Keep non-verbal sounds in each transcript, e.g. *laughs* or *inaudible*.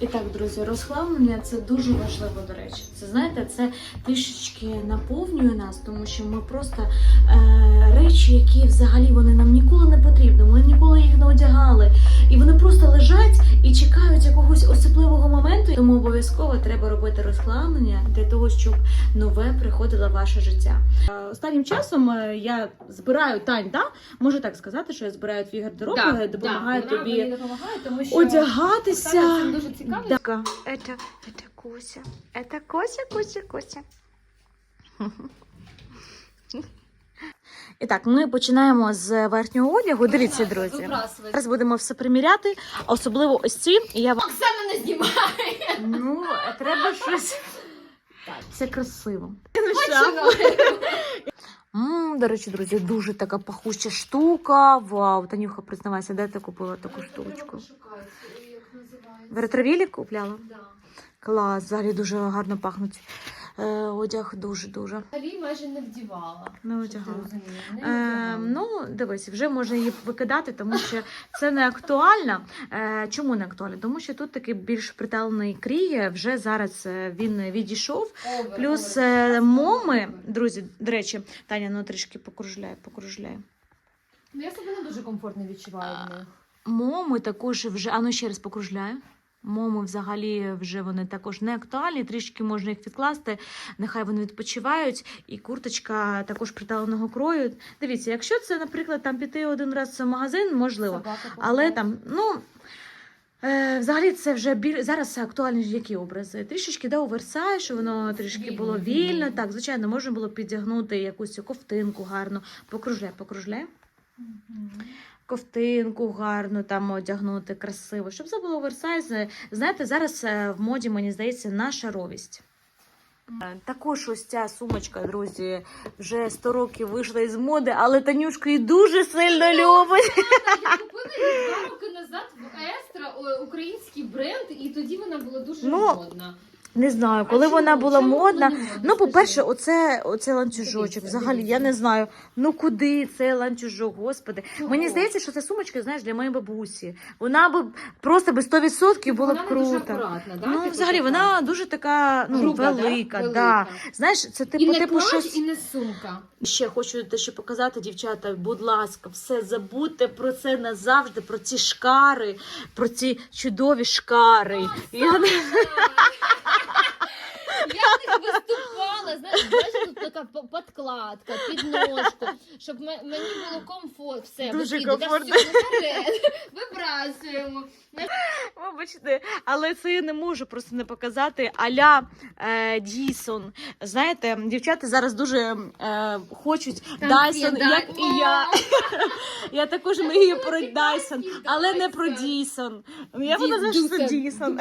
І так, друзі, розхламлення це дуже важливо, до речі. Це знаєте, це трішечки наповнює нас, тому що ми просто е, речі, які взагалі вони нам ніколи не потрібні, ми ніколи їх не одягали І вони просто лежать і чекають якогось особливого моменту. Тому обов'язково треба робити розхламлення для того, щоб нове приходило в ваше життя. Е, Останнім часом е, я збираю Тань, да? можу так сказати, що я збираю твій гардероб, Да, е, допомагаю да, вона тобі мені допомагає, тому що одягатися. Оксана цим дуже цікаво. Да. Это, это Кося. Это Кося, Кося, Кося. *laughs* І так, ми починаємо з верхнього одягу. Дивіться, друзі. Зараз будемо все приміряти, особливо ось ці. І я Оксана не знімає. Ну, треба щось. Це красиво. М, до речі, друзі, дуже така пахуща штука. Вау, Танюха, признавайся, де ти купила таку штучку? В ретровілі купляла? Клас, взагалі дуже гарно пахнуть. Е, одяг дуже-дуже. Взагалі майже не вдівала. Не одягала. Не Е, ну, дивись, вже можна її викидати, тому що це не актуально. Е, чому не актуально? Тому що тут такий більш приталений крій, вже зараз е, він відійшов. Овер, Плюс овер. е, моми, друзі, до речі, Таня, ну трішки покружляє, покружляє. Ну, я себе не дуже комфортно відчуваю в них. Моми також вже, а ну ще раз покружляю. Моми взагалі вже вони також не актуальні, трішки можна їх відкласти, нехай вони відпочивають. І курточка також приталеного крою. Дивіться, якщо це, наприклад, там піти один раз в магазин, можливо. Але там, ну. Е, взагалі це вже біль... зараз актуальні які образи. Трішечки да, оверсайз, що воно трішки було вільно. Так, звичайно, можна було підтягнути якусь ковтинку гарну. Покружляй, покружляй. Ковтинку гарну там одягнути красиво, щоб це було оверсайз. Знаєте, зараз е, в моді, мені здається, на шаровість. Е, Також ось ця сумочка, друзі, вже 100 років вийшла із моди, але Танюшка її дуже сильно любить. Я купила її два роки назад в Естра український бренд, і тоді вона була дуже Ну, модна. Не знаю, А коли чому? вона була Чому модна. вона Ну, по-перше, оце, оце ланцюжочок. Взагалі, я не знаю. Ну куди цей ланцюжок, господи. Чого? Мені здається, що це сумочка, знаєш, для моєї бабусі. Вона б просто би 100% було б вона дуже круто. акуратна, да? Ну, типу взагалі, вона дуже така ну, Груба, велика, да? Да. Знаєш, це І типу, не типу щось. і не сумка. Ще хочу дещо показати, дівчата. Будь ласка, все забудьте про це назавжди, про ці шкари, про ці чудові шкари. Я Я в них виступала, знаєш, бачиш, тут така п- подкладка, підножку, щоб ме- мені було комфорт. Все, Дуже комфортно. наперед. Вибрасуємо. Вибачте, але це я не можу просто не показати. Аля е, Дісон. Знаєте, дівчата зараз дуже е, хочуть Там Дайсон, є, як да. і я. Я також мрію про Дайсон, але не про Дісон. Я Ді- знаю, що це Дуся, Дісон.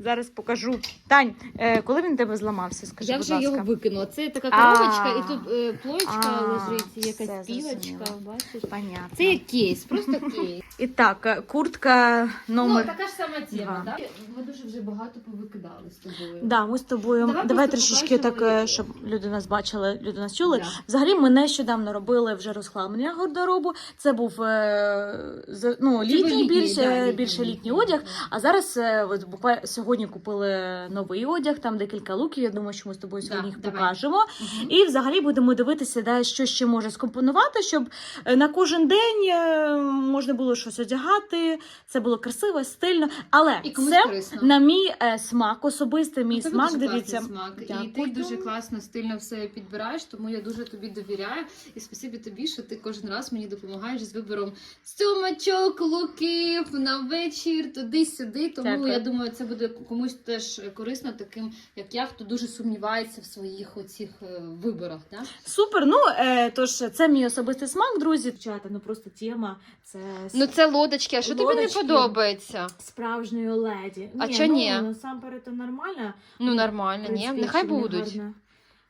Зараз покажу. Тань, е, коли він тебе зламався, скажи, Я будь вже ласка. його викинула. Це така коробочка, і тут е, плоєчка А, лежить, і все, якась пілочка, зрозуміла. бачиш. Понятно. Це як кейс, просто кейс. *laughs* І так, е, куртка номер. Ну, така ж сама тема, два. так? Ми дуже вже багато повикидали з тобою. Да, ми з тобою. Давай Давай, просто трішечки так, е, щоб люди нас бачили, люди нас чули. Да. Взагалі, ми нещодавно робили вже розхламлення гардеробу. Це був е, з- ну, літній, літній, більше, да, літній, більше літній, одяг. А зараз е, от буквально сьогодні купили новий одяг, там декілька луків. Я думаю, що ми з тобою Да, сьогодні їх давай. покажемо. Мгм. І взагалі будемо дивитися, да, що ще може скомпонувати, щоб е, на кожен день е, можна було щось одягати. Це було красиво, стильно. Але І це корисно. на мій е, смак, особистий мій У тебе смак. дуже Дивіться. смак. І ти дуже класно, стильно все підбираєш, тому я дуже тобі довіряю. І спасибі тобі, що ти кожен раз мені допомагаєш з вибором сумочок, луків на вечір, туди-сюди. Тому Дякую. я думаю, це буде комусь теж корисно, таким як я, хто дуже сумнівається в своїх оцих е, виборах. Да? Супер. Ну е, тож це мій особистий смак, друзі. Дівчата, ну просто тема. Це Ну це лодочки, а що тобі не подобається? справжньої леді. А ні, чо ну, ні? Насамперед то нормально. Ну нормально, ні? Нехай будуть.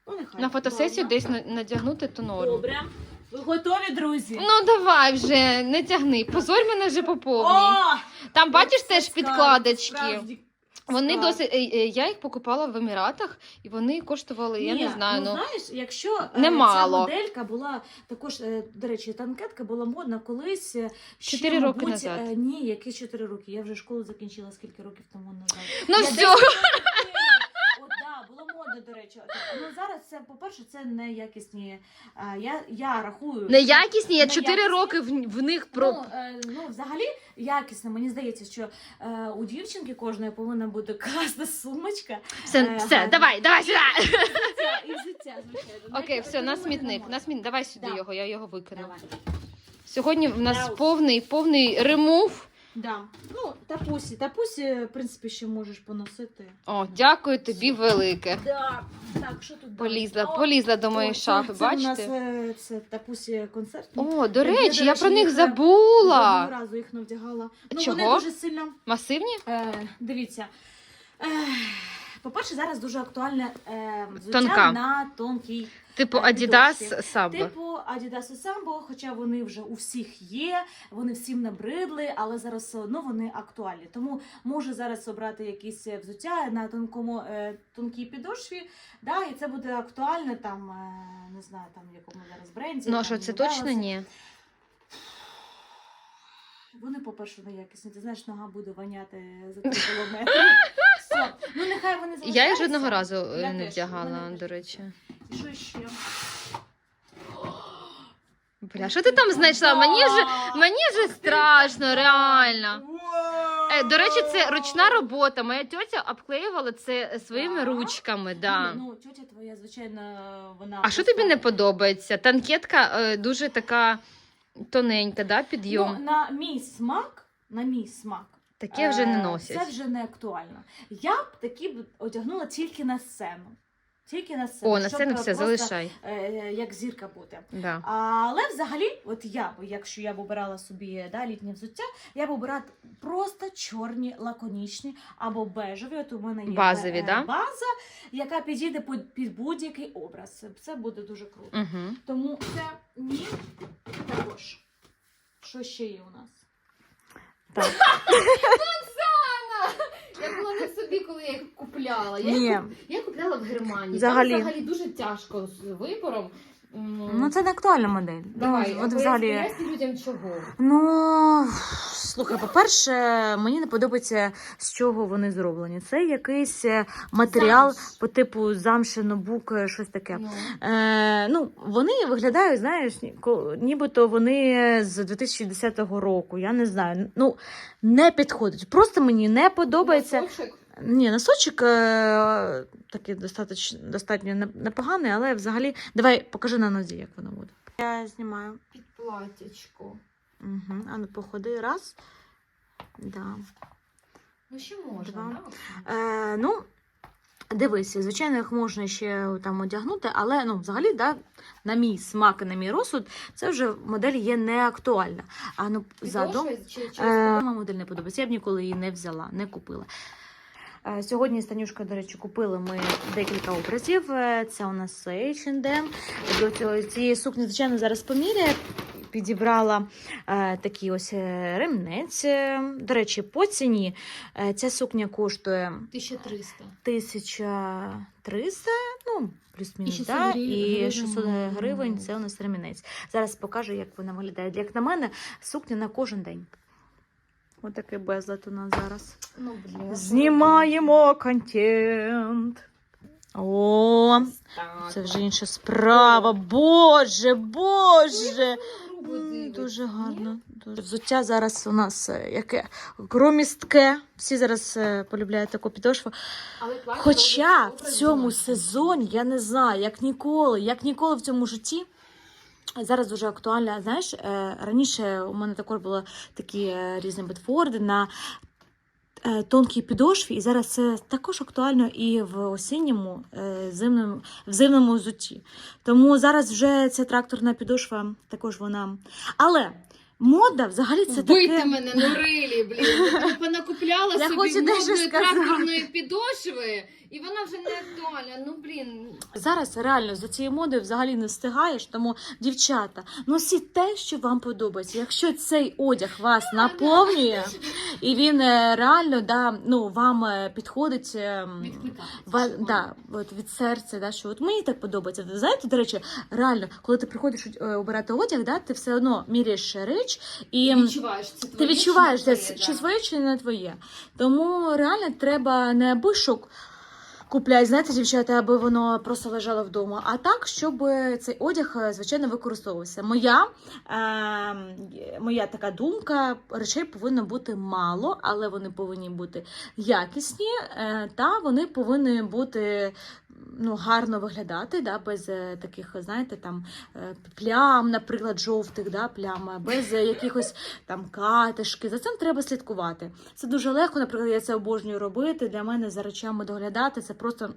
Ну, нехай. На фотосесію Добре. десь на- надягнути ту норму. Добре. Ви готові, друзі? Ну давай вже, не тягни. Позорь мене вже по повній. О! Там бачиш теж підкладочки. справді- Вони Так. досить. е, е, Я їх покупала в Еміратах, і вони коштували, я Ні, не знаю. Ну, Ну, знаєш, якщо е, Немало. ця моделька була також, до речі, танкетка була модна колись. Чотири роки назад. Ні, які чотири роки. Я вже школу закінчила скільки років тому назад. ну Я все. 10 років От, да, було модно, до речі. Ну зараз це, по-перше, це не якісні. А, я, я рахую. Неякісні, я Неякісні. роки в, в них про. Ну, е, ну, взагалі якісно. Мені здається, що е, у дівчинки кожної повинна бути класна сумочка. Все, е, все, давай, давай сюди. Взуття, І взуття, звичайно. *laughs* Окей, все, на смітник. На смітник. Давай сюди Да. його, я його викину. Давай. Сьогодні в нас Раус. повний, повний ремув. Да. Ну, тапусі. Тапусі, в принципі, ще можеш поносити. О, дякую тобі велике. Да. Так, що тут? Полізла, далі? О, полізла до моєї о, це- шафи, це У нас бачите? е, це тапусі концертні. О, до Я, речі, я про них їх, е, забула. Жодного разу їх не вдягала. Ну, Чого? вони дуже сильно. Масивні? Е, дивіться. Е, по-перше, зараз дуже актуальне е, взуття Тонка. на тонкій. Типу Е, Adidas. Samba. Типу Adidas і Sambo, хоча вони вже у всіх є, вони всім набридли, але зараз все одно вони актуальні. Тому можу зараз обрати якісь взуття на тонкому е, тонкій підошві, да, і це буде актуально там, е, не знаю, там якому зараз бренді. Ну а що, це точно ні? Вони, по-перше, неякісні. Ти знаєш, нога буде воняти за 3 кілометри. *laughs* Все. Ну, нехай вони Я їх жодного разу е, Я не теж. вдягала, Мене до речі. І що ще? Бля, що ти там знайшла? Мені вже мені вже страшно, реально. Е, до речі, це ручна робота. Моя тьотя обклеювала це своїми ручками. Да. Ну, тетя твоя, звичайно, вона. А що тобі не подобається? Танкетка е, дуже така тоненька, да, підйом. Ну, на мій смак, на мій смак. Таке вже не е, носять. Це вже не актуально. Я б такі б одягнула тільки на сцену. Тільки на сцену. О, на сцену е, все, просто, залишай. е, як зірка бути. Да. Але взагалі, от я б, якщо я б обирала собі да, літнє взуття, я б обирала просто чорні, лаконічні або бежеві. От у мене є Базові, да? база, яка підійде під, під будь-який образ. Це буде дуже круто. Угу. Тому це ні також. Що ще є у нас? Я була не собі, коли я їх купляла. Ні. Я купляла в Германії. Взагалі. Там взагалі дуже тяжко з вибором. Ну це не актуальна модель. Давай, ну, от взагалі. людям чого. Ну слухай, по-перше, мені не подобається, з чого вони зроблені. Це якийсь е, матеріал Замш. по типу замши, нобук, е, щось таке. Ну. Е, ну, вони виглядають, знаєш, нібито вони з 2010 року. Я не знаю. Ну, не підходить. Просто мені не подобається. Носочок? Ні, носочок е, такий достатньо, достатньо непоганий, але взагалі. Давай покажи на нозі, як воно буде. Я знімаю. Під платячко. Угу. А ну походи, раз. Да. Ну ще можна, да? Е, ну, дивися, звичайно, їх можна ще там одягнути, але ну, взагалі, да, на мій смак і на мій розсуд, це вже модель є не актуальна. А ну, задом. Е, модель не подобається. Я б ніколи її не взяла, не купила. Е, Сьогодні з Танюшкою, до речі, купили ми декілька образів. Е, Це у нас H&M. До цієї сукні, звичайно, зараз поміряє. Підібрала е, такий ось е, ремнець. До речі, по ціні е, ця сукня коштує 1300. 1300, ну, плюс-мінус, 600 да? гривень- і гривень 600 гривень ремінець. це у нас ремінець. Зараз покажу, як вона виглядає. Як на мене, сукня на кожен день. Отакий безлад у нас зараз. Ну, блін. Знімаємо контент. О, це вже інша справа. Боже, боже. Дуже гарно. Дуже. Взуття зараз у нас е, яке громістке. Всі зараз е, полюбляють таку підошву. Хоча в цьому сезоні я не знаю, як ніколи, як ніколи в цьому житті. Зараз дуже актуально. Знаєш, е, раніше у мене також були такі е, різні бетфорди на е, тонкій підошві, і зараз це також актуально і в осінньому зимному, в зимному взутті. Тому зараз вже ця тракторна підошва також вона. Але мода взагалі це Вбити таке. мене, ну рилі, блін. *laughs* Понакупляла Я собі модної тракторної підошви, і вона вже не актуальна. Ну, блін. Зараз реально за цією модою взагалі не встигаєш, тому дівчата, носіть те, що вам подобається. Якщо цей одяг вас наповнює, і він е, реально да, ну, вам е, підходить. ем, Ва, да, от від серця, да, що от мені так подобається. Ви знаєте, до речі, реально, коли ти приходиш е, обирати одяг, да, ти все одно міряєш річ і м, Відчуваєш, це ти відчуваєш, чи не твоє, чи да. своє, чи не твоє. Тому реально треба не аби шок купляти, знаєте, дівчата, аби воно просто лежало вдома, а так, щоб цей одяг, е, звичайно, використовувався. Моя, е, моя така думка, речей повинно бути мало, але вони повинні бути якісні, е, та вони повинні бути ну, гарно виглядати, да, без е, таких, знаєте, там е, плям, наприклад, жовтих, да, плям, без якихось там катишки. За цим треба слідкувати. Це дуже легко, наприклад, я це обожнюю робити. Для мене за речами доглядати. Це просто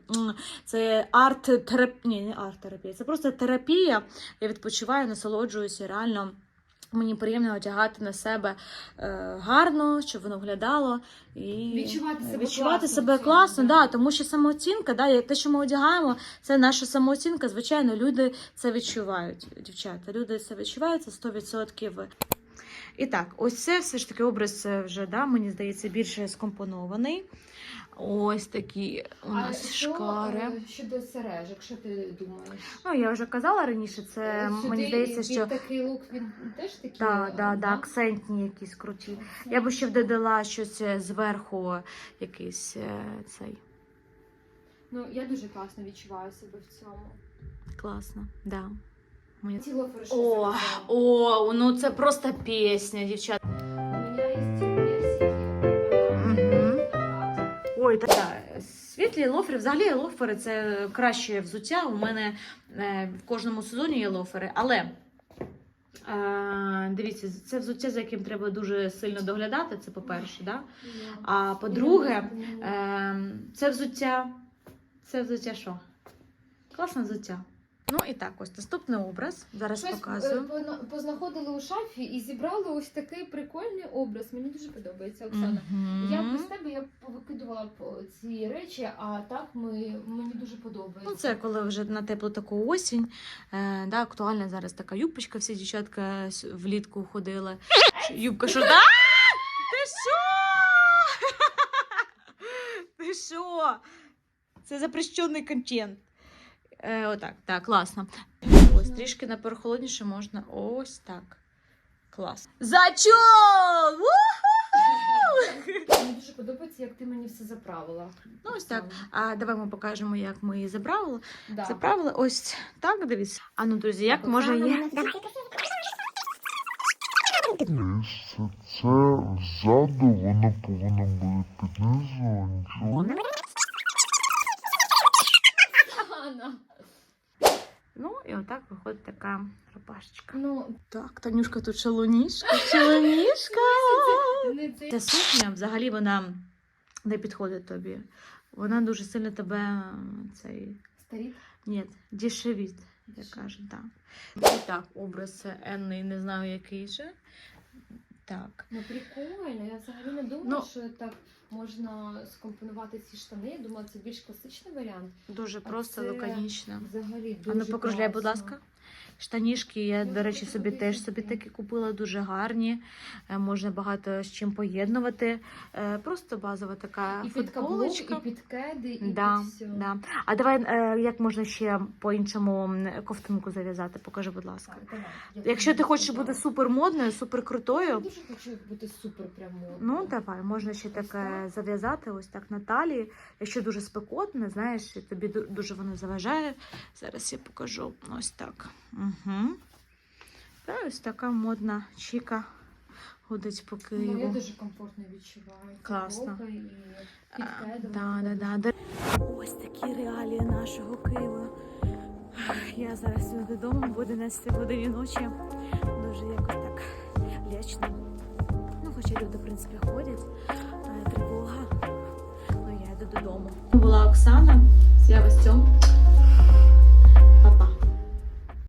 це арт-терапія. Не арт-терапія, це просто терапія. Я відпочиваю, насолоджуюся реально. Мені приємно одягати на себе е, гарно, щоб воно виглядало і Відчувати себе відчувати класно себе класно, да. да, тому що самооцінка, да, те, що ми одягаємо, це наша самооцінка. Звичайно, люди це відчувають. Дівчата, люди це відчувають, це 100%. І так, ось це все ж таки образ е, вже, да, мені здається, більше скомпонований. Ось такі у нас а що, шкари. е, щодо сережок, що ти думаєш? Ну, я вже казала раніше, це Е, мені сюди здається, що такий лук, він теж такий? да, е, да, да, акцентні якісь круті. Я би ще додала щось е, зверху, якийсь цей Ну, я дуже класно відчуваю себе в цьому. класно. Да. Мені... Лофери, О, о, ну це просто пісня, дівчат. Ой, та да. світлі лофери. Взагалі лофери це краще взуття. У мене е, в кожному сезоні є лофери, але. Е, дивіться, це взуття, за яким треба дуже сильно доглядати, це по-перше, да? А по-друге, е, це взуття. Це взуття що? Класне взуття. Ну і так, ось наступний образ. Зараз Щось показую. е, познаходили у шафі і зібрали ось такий прикольний образ. Мені дуже подобається, Оксана. Мгм. Я без тебе я повикидувала б ці речі, а так ми, мені дуже подобається. Ну, це коли вже на теплу таку осінь. Е, да, актуальна зараз така юбочка, всі дівчатка влітку ходили. Ш- Юбка що? Да? Ти що? *laughs* Ти що? Це запрещений контент. Е, отак, так, класно. Ось трішки на прохолодніше можна. Ось так. Клас. Зачол! Мені дуже подобається, як ти мені все заправила. Ну, ось так. А давай ми покажемо, як ми її забрали. Да. Заправили ось так, дивіться. А ну, друзі, як може є. Місце це ззаду, воно повинно бути під низу, Ну, і отак виходить така рубашечка. Ну, Так, Танюшка тут шалунішка, шалунішка. *laughs* Ця сукня взагалі вона не підходить тобі. Вона дуже сильно тебе цей. Старі. Ні, дешевіт, як кажуть, так. І так, образ енний, не знаю який же. Так. Ну прикольно. Я взагалі не думала, Ну. що так можна скомпонувати ці штани. Я думала, це більш класичний варіант. Дуже просто лаконічно. Взагалі А дуже ну покружляй, будь ласка. Штанішки я, до речі, собі теж собі такі купила, дуже гарні. Е, Можна багато з чим поєднувати. Е, Просто базова така І під каблук, і під кеди, і Да, під все. да. А давай е, як можна ще по-іншому ковтинку зав'язати? Покажи, будь ласка. Так, давай. Якщо ти хочеш бути супер модною, супер Я крутою, дуже хочу бути супер прямо. ну давай, можна ще таке зав'язати, ось так на талії. Якщо дуже спекотно, знаєш, тобі дуже воно заважає. Зараз я покажу ось так. Угу. Та ось така модна чіка ходить по Ну, я дуже комфортно відчуваю. Класно. І під Да, да, да. Ось такі реалії нашого Києва. Я зараз йду додому, на 10 годині ночі. Дуже якось так лячно. Ну, хоча люди, в принципі, ходять. Тривога. Ну, я йду додому. Була Оксана з Явостем.